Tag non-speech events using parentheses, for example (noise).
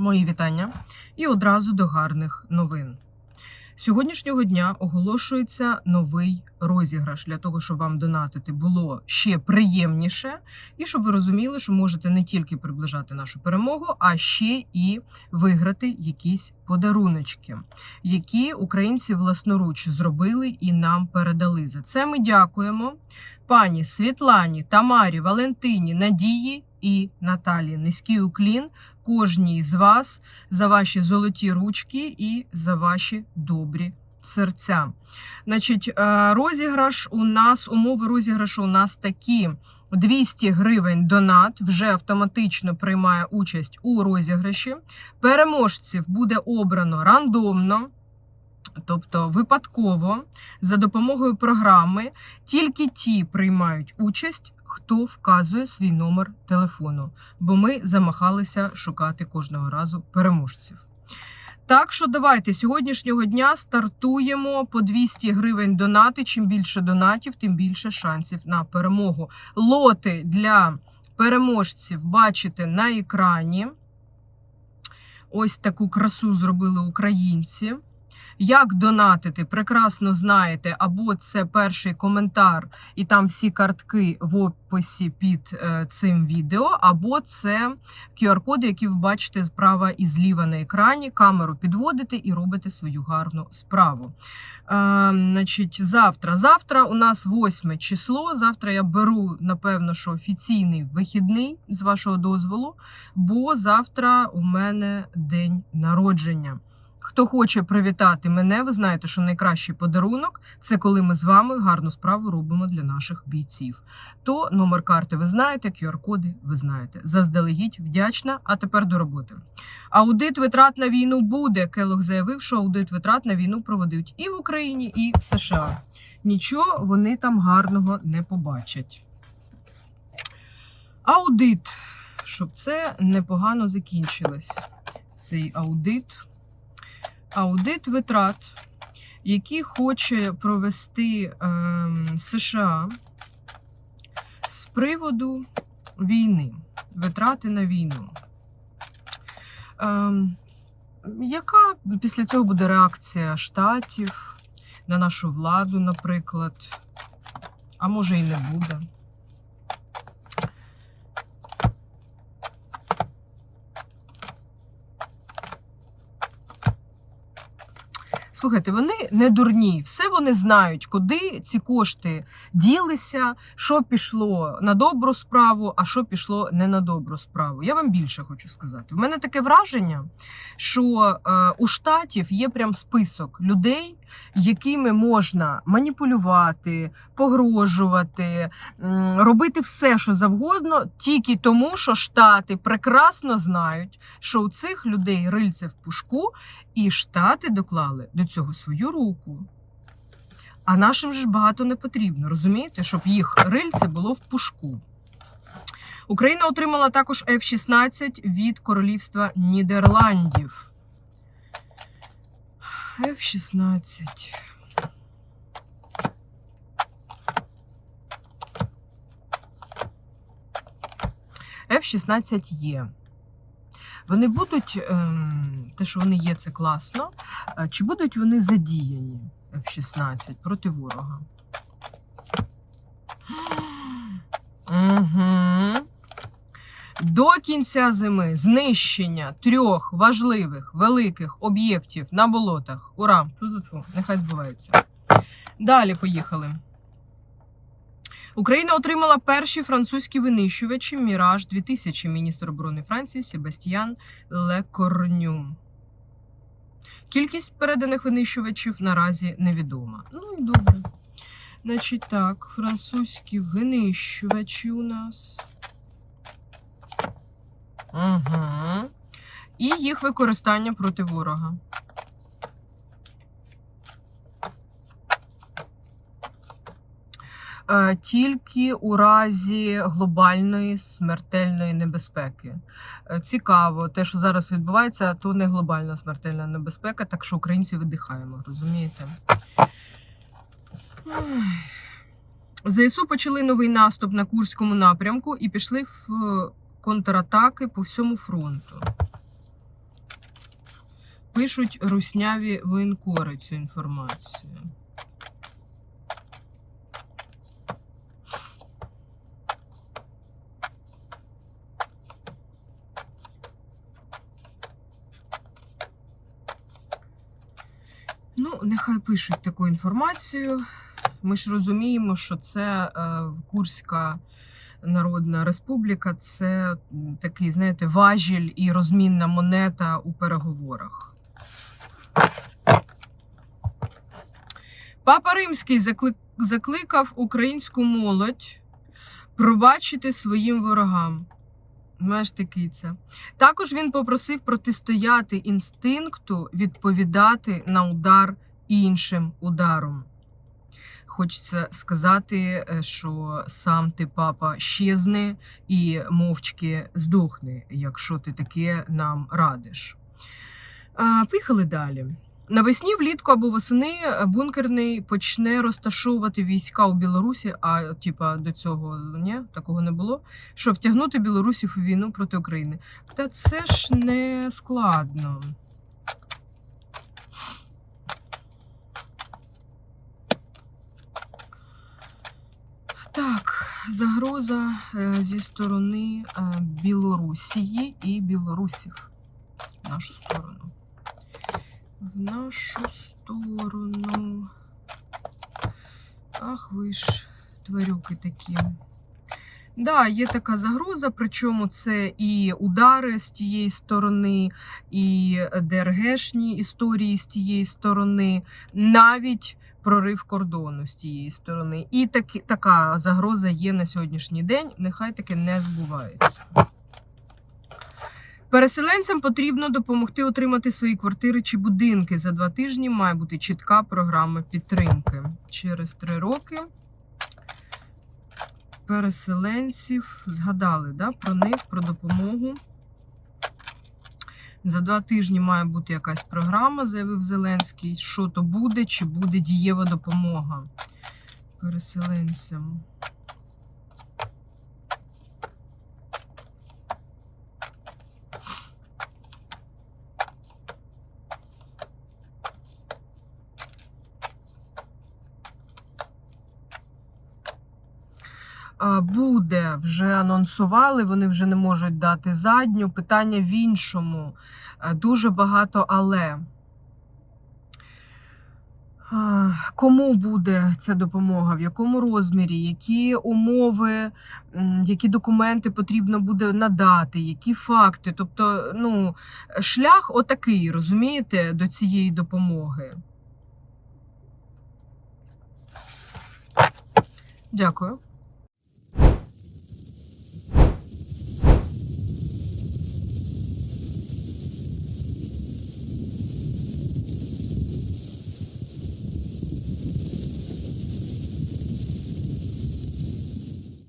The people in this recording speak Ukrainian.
Мої вітання. І одразу до гарних новин. Сьогоднішнього дня оголошується новий розіграш для того, щоб вам донатити було ще приємніше, і щоб ви розуміли, що можете не тільки приближати нашу перемогу, а ще і виграти якісь подаруночки, які українці власноруч зробили і нам передали. За це ми дякуємо пані Світлані, Тамарі, Валентині, Надії і Наталі. Низький уклін кожній з вас за ваші золоті ручки і за ваші добрі серця. Значить, е, розіграш у нас, умови розіграшу у нас такі. 200 гривень донат вже автоматично приймає участь у розіграші. Переможців буде обрано рандомно, тобто випадково, за допомогою програми. Тільки ті приймають участь, хто вказує свій номер телефону, бо ми замахалися шукати кожного разу переможців. Так що давайте сьогоднішнього дня стартуємо по 200 гривень донати. Чим більше донатів, тим більше шансів на перемогу. Лоти для переможців бачите на екрані. Ось таку красу зробили українці. Як донатити, прекрасно знаєте, або це перший коментар, і там всі картки в описі під е, цим відео, або це QR-коди, які ви бачите справа і зліва на екрані. Камеру підводите і робите свою гарну справу. Е, значить, завтра. Завтра у нас 8 число. Завтра я беру, напевно, що офіційний вихідний з вашого дозволу, бо завтра у мене день народження. Хто хоче привітати мене, ви знаєте, що найкращий подарунок це коли ми з вами гарну справу робимо для наших бійців. То номер карти ви знаєте, QR-коди ви знаєте. Заздалегідь вдячна. А тепер до роботи. Аудит витрат на війну буде. Келог заявив, що аудит витрат на війну проводить і в Україні, і в США. Нічого вони там гарного не побачать. Аудит, щоб це непогано закінчилось. Цей аудит аудит витрат, які хоче провести ем, США з приводу війни, витрати на війну. Ем, яка після цього буде реакція штатів на нашу владу, наприклад? А може і не буде. Слухайте, вони не дурні, все вони знають, куди ці кошти ділися, що пішло на добру справу, а що пішло не на добру справу. Я вам більше хочу сказати. У мене таке враження, що е, у штатів є прям список людей, якими можна маніпулювати, погрожувати, робити все, що завгодно, тільки тому, що штати прекрасно знають, що у цих людей рильце в пушку, і штати доклали до цього свою руку. А нашим ж багато не потрібно, розумієте, щоб їх рильце було в пушку. Україна отримала також F-16 від Королівства Нідерландів. F-16. F-16 є. Вони будуть, ем, те, що вони є, це класно. Чи будуть вони задіяні F-16 проти ворога? (gasps) Угу. До кінця зими знищення трьох важливих великих об'єктів на болотах. Ура! Фу-фу-фу. Нехай збувається. Далі поїхали. Україна отримала перші французькі винищувачі Міраж 2000 міністр оборони Франції Себастьян Лекорню. Кількість переданих винищувачів наразі невідома. Ну і добре. Значить так, французькі винищувачі у нас. Угу. І їх використання проти ворога. Е, Тільки у разі глобальної смертельної небезпеки. Е, Цікаво, те, що зараз відбувається, то не глобальна смертельна небезпека, так що українці видихаємо, розумієте? ЗСУ почали новий наступ на Курському напрямку і пішли в контратаки по всьому фронту. пишуть русняві воєнкори цю інформацію. Ну, нехай пишуть таку інформацію. Ми ж розуміємо, що це е, Курська Народна Республіка, це такий, знаєте, важіль і розмінна монета у переговорах. Папа Римський закликав українську молодь пробачити своїм ворогам. Знаєш, такий це. Також він попросив протистояти інстинкту відповідати на удар іншим ударом. Хочеться сказати, е, що сам ти, папа, щезни і мовчки здохни, якщо ти таке нам радиш. Поїхали далі. Навесні, влітку або восени е, бункерний почне розташовувати війська у Білорусі, а типа до цього ні, такого не було. Що втягнути білорусів у війну проти України. Та це ж не складно. Так, загроза е, зі сторони е, Білорусії і білорусів в нашу сторону. В нашу сторону. Ах, ви ж тварюки такі. Да, є така загроза, причому це і удари з тієї сторони, і ДРГшні історії з тієї сторони, навіть прорив кордону з тієї сторони. І таки, така загроза є на сьогоднішній день. Нехай таке не збувається. Переселенцям потрібно допомогти отримати свої квартири чи будинки. За два тижні має бути чітка програма підтримки. Через три роки переселенців згадали да, про них, про допомогу. За два тижні має бути якась програма, заявив Зеленський. Що то буде, чи буде дієва допомога переселенцям. Буде вже анонсували, вони вже не можуть дати задню. Питання в іншому. Е, Дуже багато але. Кому буде ця допомога, в якому розмірі, які умови, які документи потрібно буде надати, які факти. Тобто, ну, шлях отакий, розумієте, до цієї допомоги. Дякую.